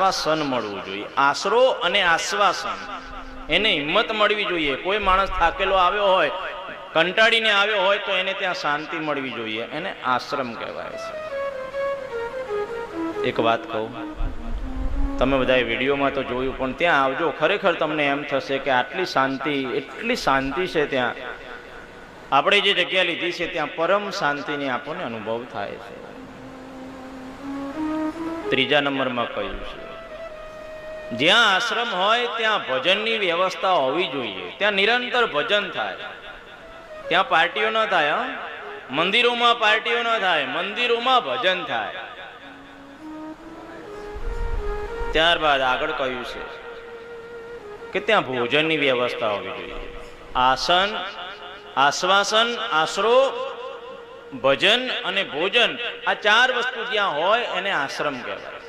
આશ્વાસન મળવું જોઈએ. આશરો અને આશ્વાસન. એને હિંમત મળવી જોઈએ. કોઈ માણસ થાકેલો આવ્યો હોય, કંટાળીને આવ્યો હોય, તો એને ત્યાં શાંતિ મળવી જોઈએ. એને આશ્રમ કહેવાય છે. એક વાત કહું. તમે બધા વિડીયોમાં તો જોયું, પણ ત્યાં આવજો. ખરેખર તમને એમ થશે કે આટલી શાંતિ, એટલી શાંતિ છે ત્યાં. આપણે જે જગ્યા લીધી છે, ત્યાં પરમ શાંતિની આપણને અનુભવ થાય છે. ત્રીજા નંબરમાં કહ્યું છે. જ્યાં આશ્રમ હોય, ત્યાં ભજનની વ્યવસ્થા હોવી જોઈએ. ત્યાં નિરંતર ભજન થાય. ત્યાં પાર્ટીઓ ન થાય? મંદિરોમાં પાર્ટીઓ ન થાય, મંદિરોમાં ભજન થાય. ત્યારબાદ આગળ કહ્યું છે કે ત્યાં ભોજનની વ્યવસ્થા હોવી જોઈએ. આસન, આશ્વાસન, આશરો ભજન અને ભોજન આ ચાર વસ્તુ જ્યાં હોય એને આશ્રમ કહેવાય.